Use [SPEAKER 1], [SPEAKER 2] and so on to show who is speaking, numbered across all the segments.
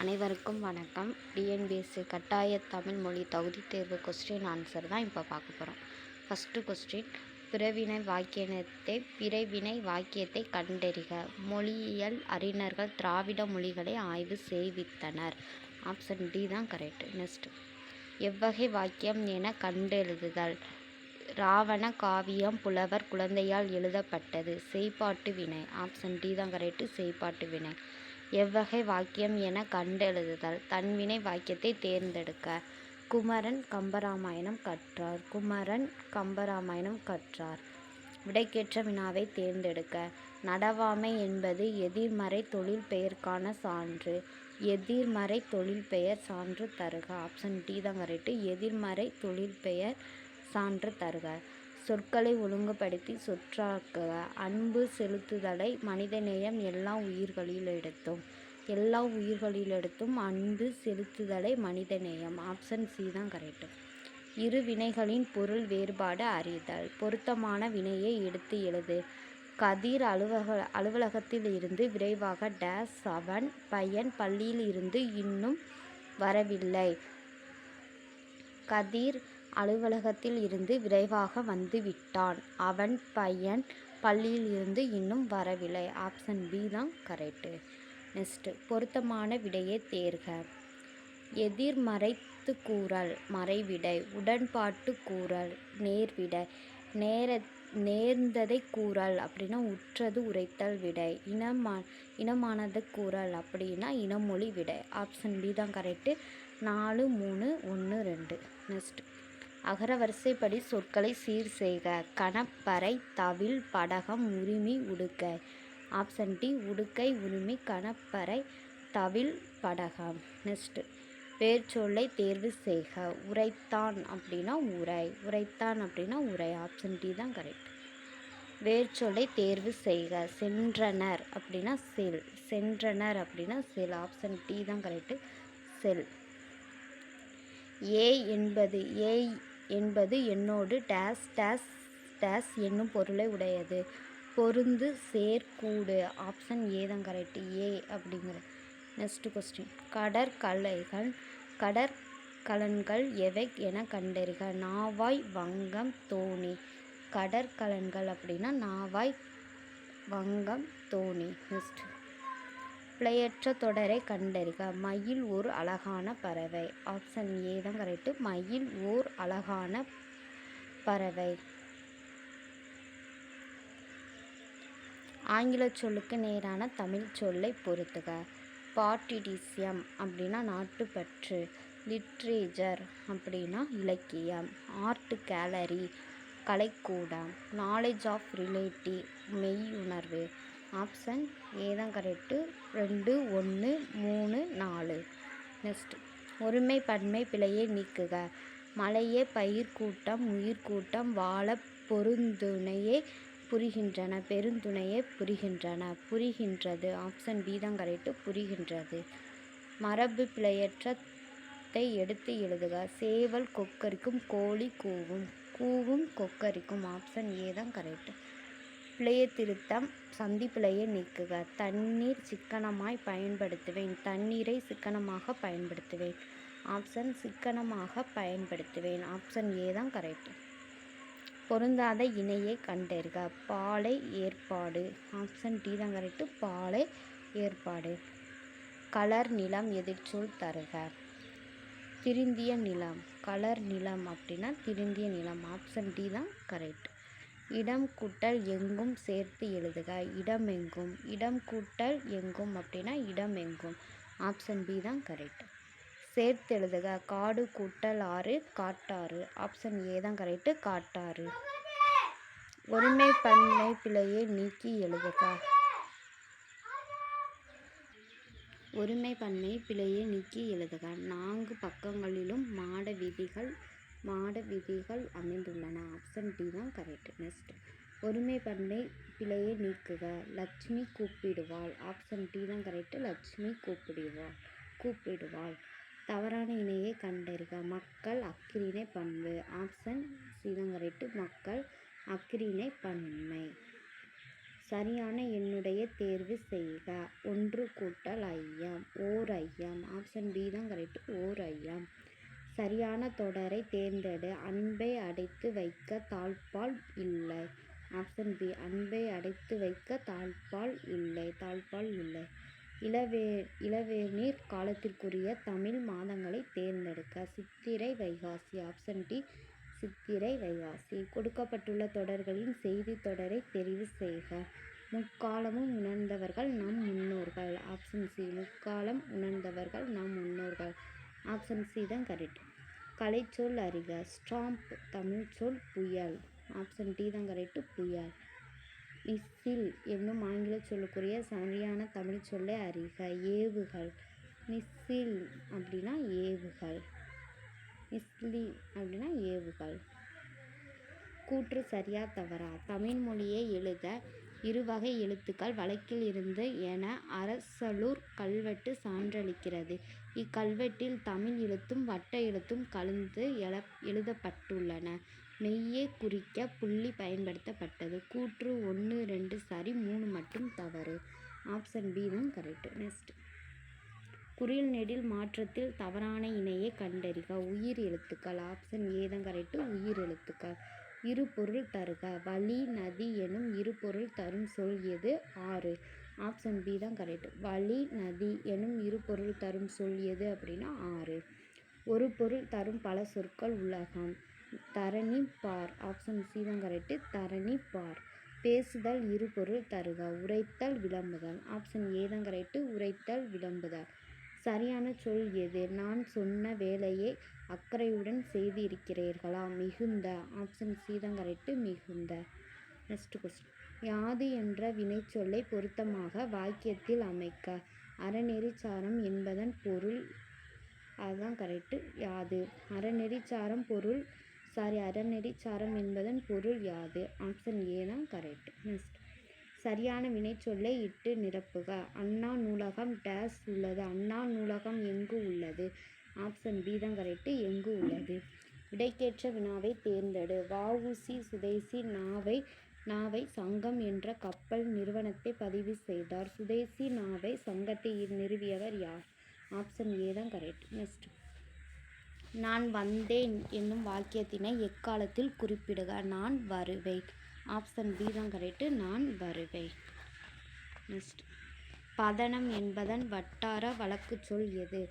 [SPEAKER 1] அனைவருக்கும் வணக்கம். டிஎன்பிஎஸ்சி கட்டாய தமிழ் மொழி தகுதி தேர்வு கொஸ்டின் ஆன்சர் தான் இப்போ பார்க்க போகிறோம் ஃபஸ்ட்டு கொஸ்டின் பிறவினை வாக்கியத்தை பிறவினை வாக்கியத்தை கண்டறிக. மொழியியல் அறிஞர்கள் திராவிட மொழிகளை ஆய்வு செய்வித்தனர். ஆப்ஷன் டி தான் கரெக்ட் நெக்ஸ்ட் எவ்வகை வாக்கியம் என கண்டெழுதுதல். ராவண காவியம் புலவர் குழந்தையால் எழுதப்பட்டது. செய்பாட்டு வினை. ஆப்ஷன் டி தான் கரெக்டு செய்பாட்டு வினை. எவ்வகை வாக்கியம் என கண்டெழுதுதல். தன்வினை வாக்கியத்தை தேர்ந்தெடுக்க. குமரன் கம்பராமாயணம் கற்றார். குமரன் கம்பராமாயணம் கற்றார். விடைக்கேற்ற வினாவை தேர்ந்தெடுக்க. நடவாமை என்பது எதிர்மறை தொழில் பெயருக்கான சான்று. எதிர்மறை தொழில் பெயர் சான்று தருக. ஆப்ஷன் டி தான் கரெக்டு எதிர்மறை தொழில் பெயர் சான்று தருக. சொற்களை ஒழுங்குபடுத்தி சொற்றாக்குக அன்பு செலுத்துதலை மனிதநேயம் எல்லா உயிர்களிலெடுத்தும் எல்லா உயிர்களிலெடுத்தும் அன்பு செலுத்துதலை மனிதநேயம் ஆப்ஷன் சி தான் கரெக்டு இரு வினைகளின் பொருள் வேறுபாடு அறிதல். பொருத்தமான வினையை எடுத்து எழுது. கதிர் அலுவலக அலுவலகத்தில் இருந்து விரைவாக டேஸ் அவன் பையன் பள்ளியில் இருந்து இன்னும் வரவில்லை. கதிர் அலுவலகத்தில் இருந்து விரைவாக வந்து விட்டான். அவன் பையன் பள்ளியில் இருந்து இன்னும் வரவில்லை. ஆப்ஷன் பி தான் கரெக்டு நெக்ஸ்ட்டு. பொருத்தமான விடையை தேர்க. எதிர்மறைத்து கூறல் மறைவிடை. உடன்பாட்டு கூறல் நேர்விடை. நேர நேர்ந்ததை கூறல் அப்படின்னா உற்றது உரைத்தல் விடை. இனமா இனமானது கூறல் அப்படின்னா இனமொழி விடை. ஆப்ஷன் பி தான் கரெக்டு நாலு மூணு ஒன்று ரெண்டு. நெக்ஸ்ட் அகரவரிசைப்படி சொற்களை சீர் செய்க. கணப்பறை தவில் படகம் உரிமை உடுக்கை. ஆப்ஷன் டி உடுக்கை உரிமை கணப்பறை தவில் படகம். நெக்ஸ்ட்டு வேர்ச்சொல்லை தேர்வு செய்க. உரைத்தான் அப்படின்னா உரை. உரைத்தான் அப்படின்னா உரை. ஆப்ஷன் டி தான் கரெக்ட் வேர்ச்சொல்லை தேர்வு செய்க. சென்றனர் அப்படின்னா செல். சென்றனர் அப்படின்னா செல். ஆப்ஷன் டி தான் கரெக்டு செல். ஏ என்பது ஏ என்பது என்னோடு டேஸ் டேஸ் டேஸ் என்னும் பொருளை உடையது. பொருந்து சேர்க்கூடு ஆப்ஷன் ஏ தான் கரெக்ட். ஏ அப்படிங்கிற நெக்ஸ்ட் கொஸ்டின் கடற்கலைகள் கடற்கலன்கள் எவை என கண்டறிக. நாவாய் வங்கம் தோணி. கடற்கலன்கள் அப்படின்னா நாவாய் வங்கம் தோணி. நெக்ஸ்ட் பிழையற்ற தொடரை கண்டறிக. மயில் ஓர் அழகான பறவை. ஆப்ஷன் ஏ தான் கரெக்டு மயில் ஓர் அழகான பறவை. ஆங்கில சொல்லுக்கு நேரான தமிழ் சொல்லை பொறுத்துக பாட்டிடிசியம் அப்படின்னா நாட்டுப்பற்று. லிட்ரேச்சர் அப்படின்னா இலக்கியம். ஆர்ட் கேலரி கலைக்கூடம் நாலேஜ் ஆஃப் ரிலேட்டிவ் மெய்யுணர்வு. ஆப்ஷன் ஏ தான் கரெக்டு ரெண்டு ஒன்று மூணு நாலு. நெக்ஸ்ட். ஒருமை பன்மை பிழையை நீக்குக. மலையே பயிர் கூட்டம் உயிர் கூட்டம் வாழ பொருந்துணையே புரிகின்றன பெருந்துணையே புரிகின்றன. புரிகின்றது. ஆப்ஷன் பி தான் கரெக்டு புரிகின்றது. மரபு பிழையற்றத்தை எடுத்து எழுதுக. சேவல் கொக்கரிக்கும் கோழி கூவும். கூவும் கொக்கரிக்கும். ஆப்ஷன் ஏ தான் கரெக்டு பிழைய திருத்தம் சந்தி பிழையை நீக்குக. தண்ணீர் சிக்கனமாய் பயன்படுத்துவேன். தண்ணீரை சிக்கனமாக பயன்படுத்துவேன். ஆப்ஷன் சிக்கனமாக பயன்படுத்துவேன். ஆப்ஷன் ஏ தான் கரெக்ட். பொருந்தாத இணையை கண்டறிக. பாலை ஏற்பாடு. ஆப்ஷன் டி தான் கரெக்டு. பாலை ஏற்பாடு. கலர் நிலம் எதிர்ச்சொல் தருக. திருந்திய நிலம். கலர் நிலம் அப்படின்னா திருந்திய நிலம். ஆப்ஷன் டி தான் கரெக்ட். இடம் கூட்டல் எங்கும் சேர்த்து எழுதுக. இடமெங்கும். இடம் கூட்டல் எங்கும் அப்படின்னா இடம் எங்கும் ஆப்ஷன் பி தான் கரெக்ட் சேர்த்து எழுதுக. காடு கூட்டல் ஆறு காட்டாறு. ஆப்ஷன் ஏ தான் கரெக்டு காட்டாறு. ஒருமை பன்மை பிழையை நீக்கி எழுதுக. ஒருமை பன்மை பிழையை நீக்கி எழுதுக. நான்கு பக்கங்களிலும் மாட விதிகள் மாட விதிகள் அமைந்துள்ளன. ஆப்ஷன் டி தான் கரெக்ட் நெக்ஸ்ட் ஒருமை பன்மை பிழையை நீக்குக. லட்சுமி கூப்பிடுவாள். ஆப்ஷன் டி தான் கரெக்டு லட்சுமி கூப்பிடுவாள். கூப்பிடுவாள். தவறான இணையை கண்டறிக. மக்கள் அக்கிரிணை பண்பு. ஆப்ஷன் சி தான் கரெக்டு மக்கள் அக்கிரிணை பன்மை சரியான என்னுடைய தேர்வு செய்க. ஒன்று கூட்டல் ஐயம். ஓர் ஐயம். ஆப்ஷன் பி தான் கரெக்ட் ஓர் ஐயம். சரியான தொடரை தேர்ந்தெடு. அன்பை அடைத்து வைக்க தாழ்ப்பாள் இல்லை. ஆப்ஷன் பி அன்பை அடைத்து வைக்க தாழ்ப்பாள் இல்லை. தாழ்ப்பாள் இல்லை. இளவே இளவேநீர் காலத்திற்குரிய தமிழ் மாதங்களை தேர்ந்தெடுக்க சித்திரை வைகாசி. ஆப்ஷன் டி சித்திரை வைகாசி. கொடுக்கப்பட்டுள்ள தொடர்களின் செய்தி தொடரை தெரிவு செய்க. முக்காலமும் உணர்ந்தவர்கள் நம் முன்னோர்கள். ஆப்ஷன் சி முக்காலம் உணர்ந்தவர்கள் நம் முன்னோர்கள். ஆப்ஷன் சி தான் கரெக்ட். கலைச்சொல் அறிக ஸ்டாம்ப் தமிழ் சொல் புயல். ஆப்ஷன் டி தான் கரெக்டு புயல். மிஸ்ஸில் என்னும் ஆங்கில சொல்லுக்குரிய சரியான தமிழ் சொல்லை அறிக ஏவுகள். மிஸ்ஸில் அப்படின்னா ஏவுகள். மிஸ்லி அப்படின்னா ஏவுகள். கூற்று சரியா தவறா? தமிழ் மொழியை எழுத இருவகை எழுத்துக்கள் வழக்கில் இருந்து என அரசலூர் கல்வெட்டு சான்றளிக்கிறது. இக்கல்வெட்டில் தமிழ் எழுத்தும் வட்ட எழுத்தும் கலந்து எழ எழுதப்பட்டுள்ளன. மெய்யை குறிக்க புள்ளி பயன்படுத்தப்பட்டது. கூற்று ஒன்று ரெண்டு சரி மூணு மட்டும் தவறு. ஆப்ஷன் பி தான் கரெக்டு. நெக்ஸ்ட். குறில் நெடில் மாற்றத்தில் தவறான இணையை கண்டறிக. உயிர் எழுத்துக்கள். ஆப்ஷன் ஏ தான் கரெக்டு. உயிர் எழுத்துக்கள். இரு பொருள் தருக. வழி நதி எனும் இரு பொருள் தரும் சொல் எது? ஆறு. ஆப்ஷன் பி தான் கரெக்ட் வழி நதி எனும் இரு பொருள் தரும் சொல் எது அப்படின்னா ஆறு. ஒரு பொருள் தரும் பல சொற்கள் உலகம். தரணி பார். ஆப்ஷன் சி தான் கரெக்டு தரணி பார். பேசுதல் இரு பொருள் தருக. உரைத்தல் விளம்புதல். ஆப்ஷன் ஏ தான் கரெக்டு உரைத்தல் விளம்புதல். சரியான சொல் எது? நான் சொன்ன வேலையை அக்கறையுடன் செய்திருக்கிறீர்களா? மிகுந்த. ஆப்ஷன் சி தான் கரெக்டு மிகுந்த. Next question. யாது என்ற வினைச்சொல்லை பொருத்தமாக வாக்கியத்தில் அமைக்க. அறநெறிச்சாரம் என்பதன் பொருள் அதுதான் கரெக்டு யாது. அறநெறிச்சாரம் பொருள் சாரி அறநெறிச்சாரம் என்பதன் பொருள் யாது. ஆப்ஷன் ஏ தான் கரெக்ட் நெக்ஸ்ட் சரியான வினைச்சொல்லை இட்டு நிரப்புக. அண்ணா நூலகம் டேஸ் உள்ளது. அண்ணா நூலகம் எங்கு உள்ளது? ஆப்ஷன் பி தான் கரெக்டு எங்கு உள்ளது? விடைக்கேற்ற வினாவை தேர்ந்தெடு. வஉசி சுதேசி நாவை நாவை சங்கம் என்ற கப்பல் நிறுவனத்தை பதிவு செய்தார். சுதேசி நாவை சங்கத்தை நிறுவியவர் யார்? ஆப்ஷன் ஏ தான் கரெக்ட் நெக்ஸ்ட் நான் வந்தேன் என்னும் வாக்கியத்தினை எக்காலத்தில் குறிப்பிடுக? நான் வருவேன். ஆப்ஷன் பி தான் கரெக்டு நான் வருவேன். நெக்ஸ்ட் பதனம் என்பதன் வட்டார வழக்கு சொல் எது?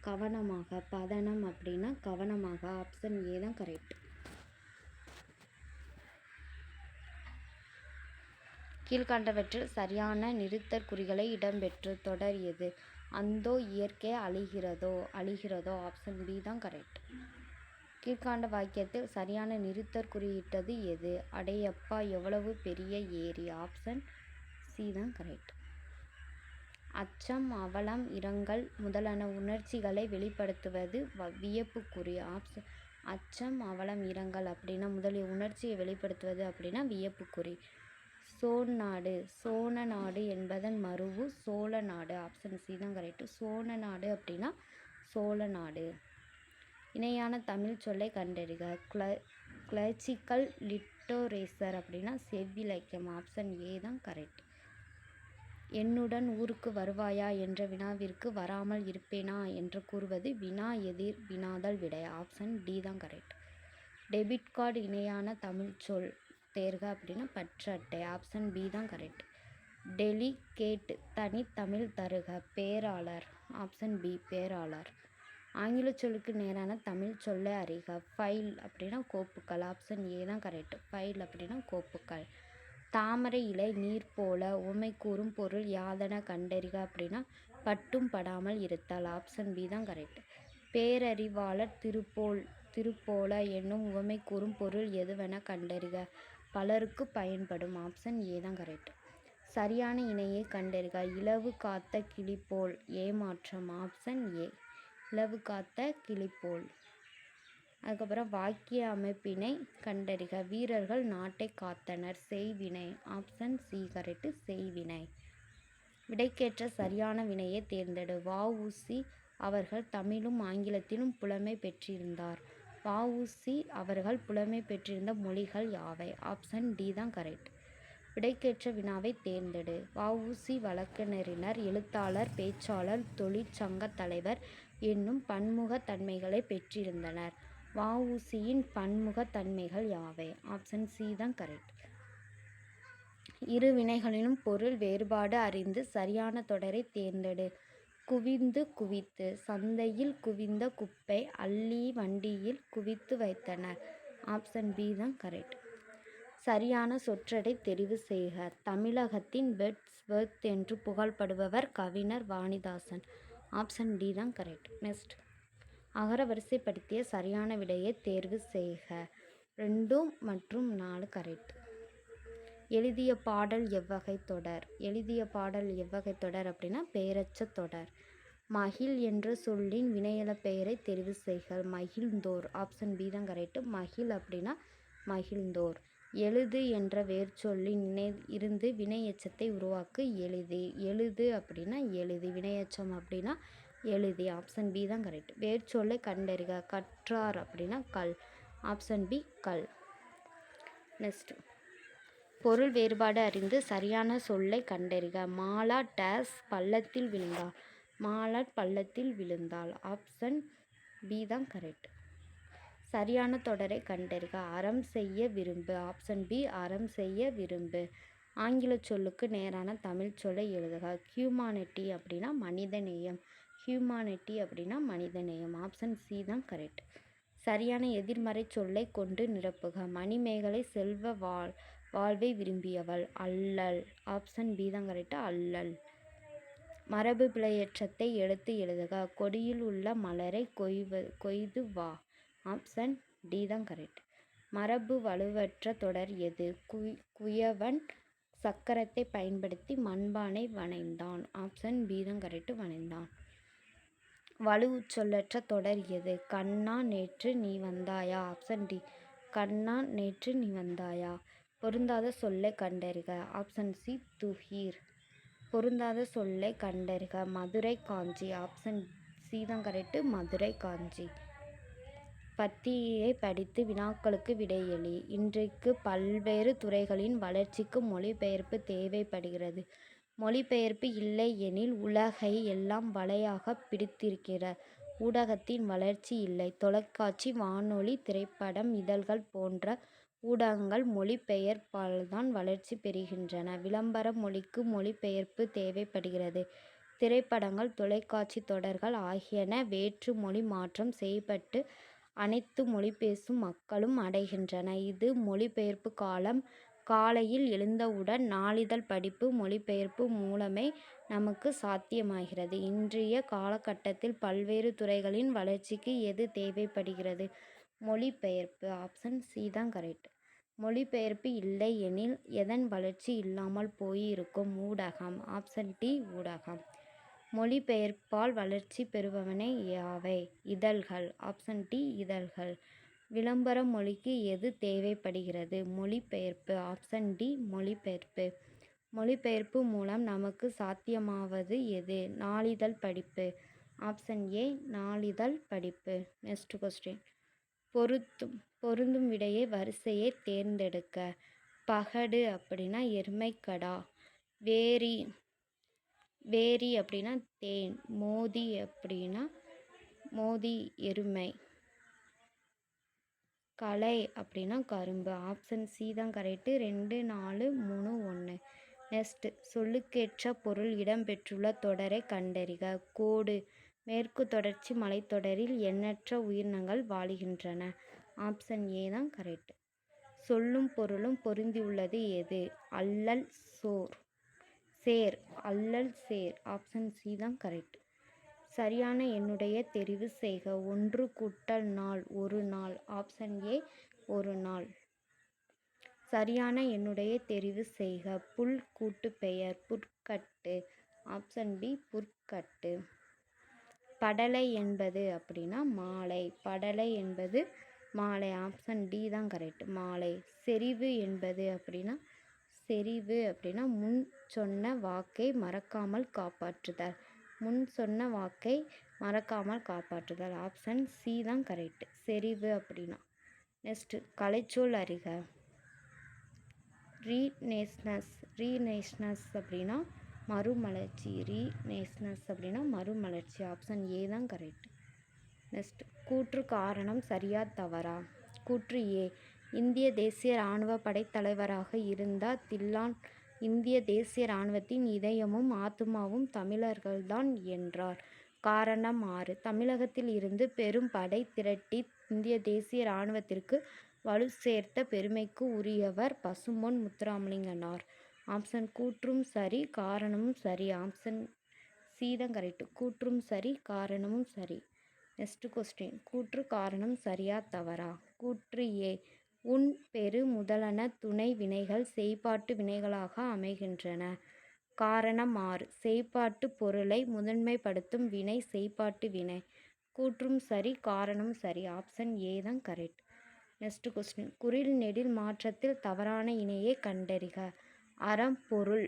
[SPEAKER 1] கவனமாக. பதனம் அப்படின்னா கவனமாக. ஆப்ஷன் ஏ தான் கரெக்ட் கீழ்கண்டவற்றில் சரியான நிறுத்தற் குறிகளை இடம்பெற்று தொடர் எது அந்தோ இயற்கை அழிகிறதோ அழிகிறதோ ஆப்ஷன் பி தான் கரெக்ட் கீழ்காண்ட வாக்கியத்தில் சரியான நிறுத்தற் குறியிட்டது எது? அடையப்பா எவ்வளவு பெரிய ஏரி? ஆப்ஷன் சி தான் கரெக்ட் அச்சம் அவலம் இரங்கல் முதலான உணர்ச்சிகளை வெளிப்படுத்துவது வ- வியப்புக்குறி ஆப்ஷன் அச்சம் அவலம் இரங்கல் அப்படின்னா முதலிய உணர்ச்சியை வெளிப்படுத்துவது அப்படின்னா வியப்புக்குறி சோன் நாடு சோழ நாடு என்பதன் மருவு சோழ நாடு ஆப்ஷன் சி தான் கரெக்டு சோழ நாடு அப்படின்னா சோழ நாடு. இணையான தமிழ் சொல்லை கண்டறிக. கிள கிளர்ச்சிக்கல் லிட்டோரேசர் அப்படின்னா செவ்விலக்கியம் ஆப்ஷன் ஏ தான் கரெக்ட் என்னுடன் ஊருக்கு வருவாயா என்ற வினாவிற்கு வராமல் இருப்பேனா என்று கூறுவது வினா எதிர் வினாதல் விடை ஆப்ஷன் டி தான் கரெக்ட் டெபிட் கார்டு இணையான தமிழ் சொல் தேர்க அப்படின்னா பற்று அட்டை ஆப்ஷன் பி தான் கரெக்ட் டெலிகேட் தனித்தமிழ் தருக பேராளர். Option B பேராளர். ஆங்கில சொல்லுக்கு நேரான தமிழ் சொல்லை அறிக. ஃபைல் அப்படின்னா கோப்புக்கள் ஆப்ஷன் ஏ தான் கரெக்ட் ஃபைல் அப்படின்னா கோப்புக்கள். தாமரை இலை நீர் போல உமை கூறும் பொருள் யாதென கண்டறிக அப்படின்னா பட்டும் படாமல் இருத்தல் ஆப்ஷன் பி தான் கரெக்ட் பேரறிவாளர் திருப்போல் திருப்போல என்னும் உவமை கூறும் பொருள் எதுவென கண்டறிக. பலருக்கு பயன்படும் ஆப்ஷன் ஏ தான் கரெக்ட் சரியான இணையை கண்டறிக. இலவு காத்த கிளி போல் ஏமாற்றம் ஆப்ஷன் ஏ இலவு காத்த கிளி போல் அதுக்கப்புறம் வாக்கிய அமைப்பினை கண்டறிக. வீரர்கள் நாட்டை காத்தனர். செய்வினை ஆப்ஷன் சி கரெக்டு செய்வினை. விடைக்கேற்ற சரியான வினையை தேர்ந்தெடு. வஉசி அவர்கள் தமிழும் ஆங்கிலத்திலும் புலமை பெற்றிருந்தார். வஉசி அவர்கள் புலமை பெற்றிருந்த மொழிகள் யாவை ஆப்ஷன் டி தான் கரெக்ட் விடைக்கேற்ற வினாவை தேர்ந்தெடு வ.உ.சி. வழக்கறிஞர் எழுத்தாளர் பேச்சாளர் தொழிற்சங்க தலைவர் என்னும் பன்முகத் தன்மைகளைப் பெற்றிருந்தனர். வ.உ.சி.யின் பன்முகத் தன்மைகள் யாவை? ஆப்ஷன் சி தான் கரெக்ட். இரு வினைகளிலும் பொருள் வேறுபாடு அறிந்து சரியான தொடரை தேர்ந்தெடு. குவிந்து குவித்து சந்தையில் குவிந்த குப்பை அள்ளி வண்டியில் குவித்து வைத்தனர். ஆப்ஷன் பி தான் கரெக்ட். சரியான சொற்றடை தெரிவு செய்க. தமிழகத்தின் வேர்ட்ஸ்வொர்த் என்று புகழ்படுபவர் கவிஞர் வாணிதாசன். ஆப்ஷன் டி தான் கரெக்ட். நெக்ஸ்ட் அகரவரிசைப்படுத்திய சரியான விடையைத் தேர்வு செய்க. ரெண்டும் மற்றும் நாலு கரெக்ட். எழுதிய பாடல் எவ்வகை தொடர்? எழுதிய பாடல் எவ்வகைத் தொடர் அப்படின்னா பெயரச்ச தொடர். மகிழ் என்ற சொல்லின் வினையெழுப் பெயரை தெரிவு செய்கள் மகிழ்ந்தோர். ஆப்ஷன் பி தான் கரெக்டு மகிழ் அப்படின்னா மகிழ்ந்தோர். எழுது என்ற வேர்ச்சொல்லில் இருந்து வினையெச்சத்தை உருவாக்கு. எழுதி. எழுது அப்படின்னா எழுதி. வினையச்சம் அப்படின்னா எழுதி. ஆப்ஷன் பி தான் கரெக்ட். வேர்ச்சொல்லை கண்டறிக. கற்றார் அப்படின்னா கல். ஆப்ஷன் பி கல். நெக்ஸ்ட்டு பொருள் வேறுபாடு அறிந்து சரியான சொல்லை கண்டறிக. மாலா டேஸ் பள்ளத்தில் விழுந்தாள். மாலா பள்ளத்தில் விழுந்தாள். ஆப்ஷன் பி தான் கரெக்ட். சரியான தொடரைக் கண்டறிக. அறம் செய்ய விரும்பு. ஆப்ஷன் பி அறம் செய்ய விரும்பு. ஆங்கில சொல்லுக்கு நேரான தமிழ் சொல்லை எழுதுக. ஹியூமானிட்டி அப்படின்னா மனிதநேயம். ஹியூமானிட்டி அப்படின்னா மனிதநேயம். ஆப்ஷன் சி தான் கரெக்ட். சரியான எதிர்மறைச் சொல்லை கொண்டு நிரப்புக. மணிமேகலை செல்வ வாழ்வை விரும்பியவள். அல்லல் ஆப்ஷன் பி தான் அல்லல் மரபு பிழையற்றத்தை எடுத்து எழுதுக. கொடியில் உள்ள மலரை கொய்வ கொய்து வா. ஆப்ஷன் டி தான் கரெக்ட். மரபு வலுவற்ற தொடர் எது? குயவன் சக்கரத்தை பயன்படுத்தி மண்பானை வனைந்தான். ஆப்ஷன் பி தான் கரெக்ட். வனைந்தான். வழுவுச்சொல்லற்ற தொடர் எது? கண்ணா நேற்று நீ வந்தாயா? Option D. கண்ணா நேற்று நீ வந்தாயா? பொருந்தாத சொல்லை கண்டறிக. ஆப்ஷன் சி துஹீர் பொருந்தாத சொல்லை கண்டறிக. மதுரை காஞ்சி. ஆப்ஷன் சி தான் கரெக்டு மதுரை காஞ்சி. பத்தியை படித்து வினாக்களுக்கு விடையெளி இன்றைக்கு பல்வேறு துறைகளின் வளர்ச்சிக்கு மொழிபெயர்ப்பு தேவைப்படுகிறது. மொழிபெயர்ப்பு இல்லை எனில் உலகை எல்லாம் வலையாக பிடித்திருக்கிற ஊடகத்தின் வளர்ச்சி இல்லை. தொலைக்காட்சி வானொலி திரைப்படம் இதழ்கள் போன்ற ஊடகங்கள் மொழிபெயர்ப்பால்தான் வளர்ச்சி பெறுகின்றன. விளம்பர மொழிக்கு மொழிபெயர்ப்பு தேவைப்படுகிறது. திரைப்படங்கள் தொலைக்காட்சித் தொடர்கள் ஆகியன வேற்று மொழி மாற்றம் செய்யப்பட்டு அனைத்து மொழி பேசும் மக்களும் அடைகின்றன. இது மொழிபெயர்ப்பு காலம். காலையில் எழுந்தவுடன் நாளிதழ் படிப்பு மொழிபெயர்ப்பு மூலமே நமக்கு சாத்தியமாகிறது. இன்றைய காலகட்டத்தில் பல்வேறு துறைகளின் வளர்ச்சிக்கு எது தேவைப்படுகிறது? மொழிபெயர்ப்பு. ஆப்ஷன் சி தான் கரெக்ட். மொழிபெயர்ப்பு இல்லை எனில் எதன் வளர்ச்சி இல்லாமல் போயிருக்கும்? ஊடகம். ஆப்ஷன் டி ஊடகம். மொழிபெயர்ப்பால் வளர்ச்சி பெறுபவனை யாவை? இதழ்கள். ஆப்ஷன் டி இதழ்கள். விளம்பர மொழிக்கு எது தேவைப்படுகிறது? மொழிபெயர்ப்பு. ஆப்ஷன் டி மொழிபெயர்ப்பு. மொழிபெயர்ப்பு மூலம் நமக்கு சாத்தியமாவது எது? நாளிதழ் படிப்பு. ஆப்ஷன் ஏ நாளிதழ் படிப்பு. நெக்ஸ்ட் கொஸ்டின் பொருத்தும் பொருந்தும் விடையை வரிசையை தேர்ந்தெடுக்க. பகடு அப்படின்னா எருமைக்கடா. வேரி வேரி அப்படின்னா தேன். மோதி அப்படின்னா மோதி எருமை. களை அப்படின்னா கரும்பு. ஆப்ஷன் சி தான் கரெக்டு ரெண்டு நாலு மூணு ஒன்று. நெக்ஸ்ட் சொல்லுக்கேற்ற பொருள் இடம்பெற்றுள்ள தொடரைக் கண்டறிக. கோடு மேற்கு தொடர்ச்சி மலைத்தொடரில் எண்ணற்ற உயிரினங்கள் வாழுகின்றன. ஆப்ஷன் ஏ தான் கரெக்ட். சொல்லும் பொருளும் பொருந்தியுள்ளது எது? அல்லல் சோர் சேர். அல்லல் சேர். ஆப்ஷன் சி தான் கரெக்ட். சரியான என்னுடைய தெரிவு செய்க. ஒன்று கூட்டல் நாள் ஒரு நாள். ஆப்ஷன் ஏ ஒரு நாள். சரியான என்னுடைய தெரிவு செய்க. புல் கூட்டுப்பெயர் புற்கட்டு. ஆப்ஷன் பி புற்கட்டு. படலை என்பது அப்படின்னா மாலை. படலை என்பது மாலை. ஆப்ஷன் டி தான் கரெக்ட். மாலை. செறிவு என்பது அப்படின்னா செறிவு அப்படின்னா முன் சொன்ன வாக்கை மறக்காமல் காப்பாற்றுதல். முன் சொன்ன வாக்கை மறக்காமல் காப்பாற்றுதல். ஆப்ஷன் சி தான் கரெக்ட். செறிவு அப்படின்னா. நெக்ஸ்ட் கலைச்சொல் அறிக. ரீநேஷ்னஸ் ரீநேஷ்னஸ் அப்படின்னா மறுமலர்ச்சி ரீநேஷ்னஸ் அப்படின்னா மறுமலர்ச்சி. ஆப்ஷன் ஏ தான் கரெக்ட் நெக்ஸ்ட் கூற்று காரணம் சரியா தவறா? கூற்று ஏ இந்திய தேசிய இராணுவ படைத்தலைவராக இருந்தால் தில்லான் இந்திய தேசிய இராணுவத்தின் இதயமும் ஆத்துமாவும் தமிழர்கள்தான் என்றார். காரணம் ஆறு தமிழகத்தில் இருந்து பெரும் படை திரட்டி இந்திய தேசிய இராணுவத்திற்கு வலு சேர்த்த பெருமைக்கு உரியவர் பசும்பொன் முத்துராமலிங்கனார். ஆப்ஷன் கூற்றும் சரி காரணமும் சரி. ஆப்ஷன் சி தான் கரெக்ட் கூற்றும் சரி காரணமும் சரி. நெக்ஸ்ட் கொஸ்டின் கூற்று காரணம் சரியா தவறா? கூற்று ஏ. உன் பெரு முதலன துணை வினைகள் செய்பாட்டு வினைகளாக அமைகின்றன. காரணம் ஆறு. செய்பாட்டு பொருளை முதன்மைப்படுத்தும் வினை செய்பாட்டு வினை. கூற்றும் சரி காரணம் சரி. ஆப்ஷன் ஏ தான் கரெக்ட். நெக்ஸ்ட் கொஸ்டின் குறில் நெடில் மாற்றத்தில் தவறான இணையை கண்டறிக. அறம் பொருள்.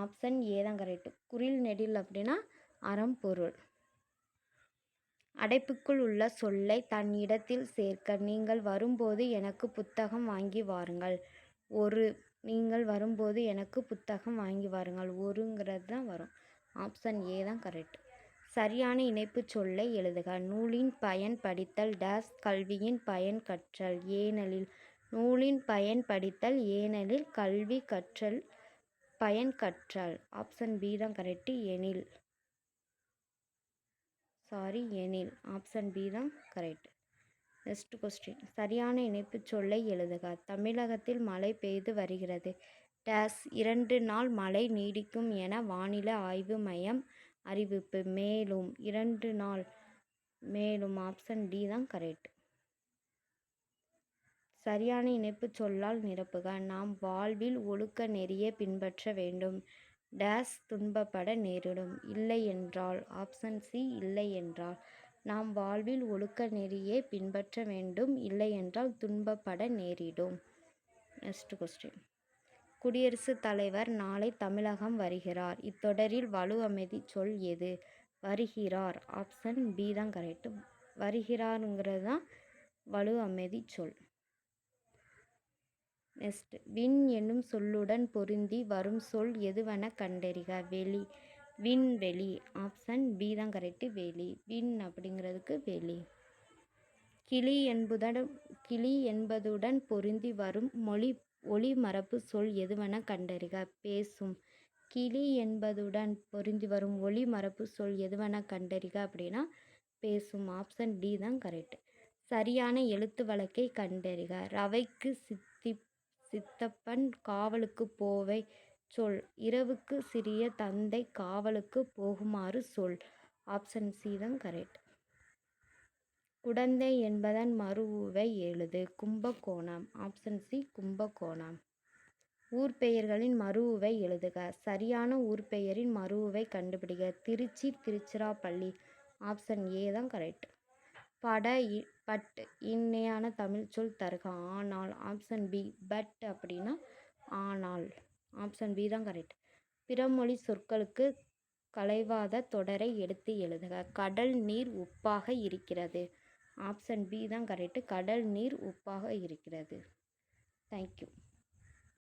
[SPEAKER 1] ஆப்ஷன் ஏ தான் கரெக்டு குறில் நெடில் அப்படின்னா அறம் பொருள். அடைப்புக்குள் உள்ள சொல்லை தன் இடத்தில் சேர்க்க நீங்கள் வரும்போது எனக்கு புத்தகம் வாங்கி வாருங்கள். ஒரு நீங்கள் வரும்போது எனக்கு புத்தகம் வாங்கி வாருங்கள். ஒருங்கிறது தான் வரும். ஆப்ஷன் ஏ தான் கரெக்ட் சரியான இணைப்புச் சொல்லை எழுதுக. நூலின் பயன் படித்தல் டேஸ் கல்வியின் பயன் கற்றல். ஏனலில் நூலின் பயன் படித்தல் ஏனெனில் கல்வி கற்றல் பயன் கற்றல். ஆப்ஷன் பி தான் கரெக்டு எனில். சாரி எனில். ஆப்ஷன் பி தான் கரெக்ட் நெக்ஸ்ட் கொஸ்டின் சரியான இணைப்புச் சொல்லை எழுதுக. தமிழகத்தில் மழை பெய்து வருகிறது. டேஸ் இரண்டு நாள் மழை நீடிக்கும் என வானிலை ஆய்வு மையம் அறிவிப்பு. மேலும் இரண்டு நாள் மேலும் ஆப்ஷன் டி தான் கரெக்ட் சரியான இணைப்புச் சொல்லால் நிரப்புக. நாம் வாழ்வில் ஒழுக்க நெறியை பின்பற்ற வேண்டும். டேஸ் துன்பப்பட நேரிடும். இல்லை என்றால் ஆப்ஷன் சி இல்லை என்றால். நாம் வாழ்வில் ஒழுக்க நெறியை பின்பற்ற வேண்டும். இல்லை என்றால் துன்பப்பட நேரிடும். நெக்ஸ்ட் கொஸ்டின் குடியரசுத் தலைவர் நாளை தமிழகம் வருகிறார். இத்தொடரில் வலு அமைதி சொல் எது? வருகிறார். ஆப்ஷன் பி தான் கரெக்டு வருகிறாருங்கிறது தான் வலு அமைதி சொல். நெக்ஸ்ட் விண் என்னும் சொல்லுடன் பொருந்தி வரும் சொல் எதுவென கண்டறிக? வெளி. விண்வெளி ஆப்ஷன் பி தான் கரெக்டு வெளி. விண் அப்படிங்கிறதுக்கு வெளி. கிளி என்பதுடன் கிளி என்பதுடன் பொருந்தி வரும் மொழி ஒளி மரப்பு சொல் எதுவென கண்டறிக? பேசும். கிளி என்பதுடன் பொருந்தி வரும் ஒளி மரப்பு சொல் எதுவென கண்டறிக அப்படின்னா பேசும். ஆப்ஷன் டி தான் கரெக்ட் சரியான எழுத்து வழக்கை கண்டறிக. ரவைக்கு சித் சித்தப்பன் காவலுக்கு போவை சொல். இரவுக்கு சிறிய தந்தை காவலுக்கு போகுமாறு சொல். ஆப்ஷன் சி தான் கரெக்ட் குடந்தை என்பதன் மறுவை எழுது. கும்பகோணம். Option C Kumbakonam. ஊர் பெயர்களின் எழுதுக. சரியான ஊர் பெயரின் மறுவுவை கண்டுபிடிக்க திருச்சி திருச்சிராப்பள்ளி. ஆப்ஷன் ஏ தான் கரெக்ட் பட பட் இனிமையான தமிழ் சொல் தருக. ஆனால் ஆப்ஷன் பி பட் அப்படின்னா ஆனால். ஆப்ஷன் பி தான் கரெக்ட் பிறமொழி சொற்களுக்கு கலைவாத தொடரை எடுத்து எழுதுக. கடல் நீர் உப்பாக இருக்கிறது. ஆப்ஷன் பி தான் கரெக்டு கடல் நீர் உப்பாக இருக்கிறது. தேங்க்யூ